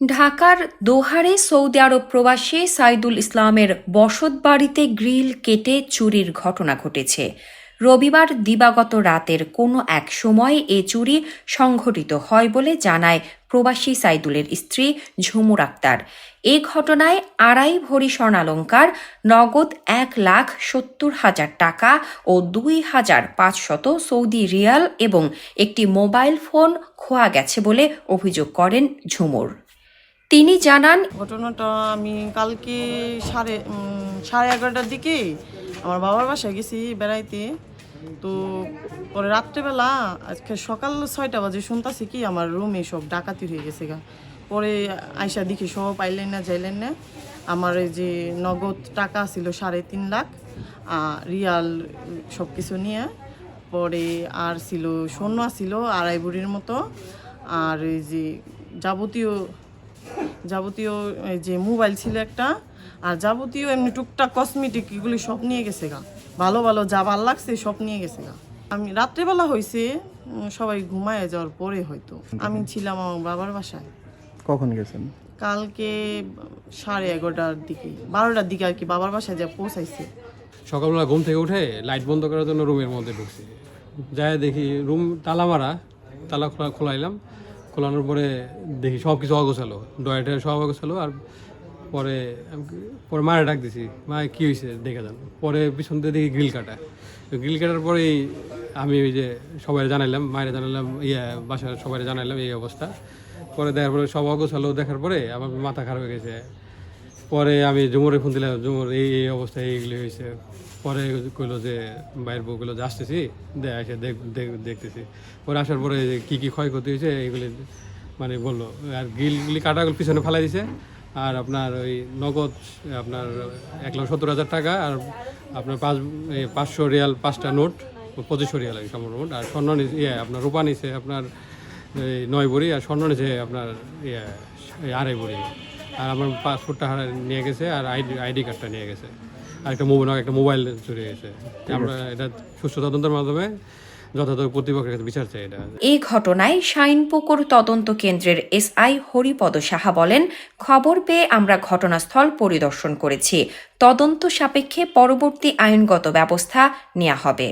ঢাকার দোহারে সৌদি আরব প্রবাসী সাইদুল ইসলামের বসত বাড়িতে গ্রিল কেটে চুরির ঘটনা ঘটেছে। রবিবার দিবাগত রাতের কোনো এক সময় এ চুরি সংঘটিত হয় বলে জানায় প্রবাসী সাইদুলের স্ত্রী ঝুমুর আক্তার। এ ঘটনায় আড়াই ভরি স্বর্ণালঙ্কার, নগদ এক লাখ সত্তর হাজার টাকা ও দুই হাজার পাঁচশত সৌদি রিয়াল এবং একটি মোবাইল ফোন খোয়া গেছে বলে অভিযোগ করেন ঝুমুর। তিনি জানান, ঘটনাটা আমি কালকে সাড়ে সাড়ে এগারোটার দিকে আমার বাবার বাসায় গেছি বেড়াইতে। তো পরে রাত্রেবেলা আজকে সকাল ছয়টা বাজে শুনতাছি কি আমার রুমে সব ডাকাতি হয়ে গেছে গা। পরে আইসা দেখি সব পাইলেন না, যাইলেন না। আমার যে নগদ টাকা ছিল সাড়ে তিন লাখ রিয়াল সব কিছু নিয়ে। পরে আর ছিল স্বর্ণ ছিল আড়াই বুড়ির মতো। আর যে যাবতীয় যাবতীয় এই যে মোবাইল ছিল একটা আর যাবতীয় এমনি টুকটাক কসমেটিক এগুলি সব নিয়ে গেছে গা। ভালো ভালো যা ভালো লাগছে সব নিয়ে গেছে গা। আমি রাত্রেবেলা হয়েছে সবাই ঘুমায় যাওয়ার পরে হয়তো। আমি ছিলাম আমার বাবার বাসায়। কখন গেছেন? কালকে সাড়ে এগারোটার দিকে বারোটার দিকে আর কি বাবার বাসায় যা পৌঁছাইছে। সকালবেলা ঘুম থেকে উঠে লাইট বন্ধ করার জন্য রুমের মধ্যে ঢুকছি। যাই দেখি রুম তালা মারা তালা খোলা খোলাইলাম। খোলানোর পরে দেখি সব কিছু অগোছালো। ডয়েটে সব অগোছালো আর পরে পরে মায়ের ডাক দিছি, মা, কী হয়েছে দেখে যান পরে পিছন দিয়ে দেখি গ্রিল কাটা। গ্রিল কাটার পরেই আমি ওই যে সবাই জানাইলাম, মায়ের জানালাম ইয়ে বাসার সবাই জানাইলাম এই অবস্থা। পরে দেখার পরে সব অগোছালো, দেখার পরে আমার মাথা খারাপ হয়ে গেছে। পরে আমি জুমুরে ফোন দিলাম, জুমুর এই এই অবস্থা এইগুলি হয়েছে। পরে কইলো যে, বাইরের বউ কইলো যে আসতেছি দেখ- দেখ- দেখতেছি। পরে আসার পরে কী কী ক্ষয়ক্ষতি হয়েছে, এইগুলি মানে বলল। আর গিলগুলি কাটাগুলো পিছনে ফেলাই দিছে। আর আপনার ওই নগদ, আপনার এক লাখ সত্তর হাজার টাকা আর আপনার পাঁচ পাঁচশো রিয়াল পাঁচটা নোট, পঁচিশশো রিয়াল আর নোট। আর স্বর্ণ ইয়ে আপনার রূপা নিছে আপনার, এই নয় ভরি আর স্বর্ণ নিছে আপনার ইয়ে আড়াই ভরি আর আমার পাসপোর্টটা নিয়ে গেছে আর আইডি আইডি কার্ডটা নিয়ে গেছে। আর একটা মোবাইল একটা মোবাইল চুরি গেছে আমরা এটা সুস্থ তদন্তের মাধ্যমে যথাযথ কর্তৃপক্ষের কাছে বিচার চাই এটা। এ ঘটনায় শাইনপুকুর তদন্ত কেন্দ্রের এসআই হরিপদ সাহা বলেন খবর পেয়ে আমরা ঘটনাস্থল পরিদর্শন করেছি। তদন্ত সাপেক্ষে পরবর্তী আইনগত ব্যবস্থা নেওয়া হবে।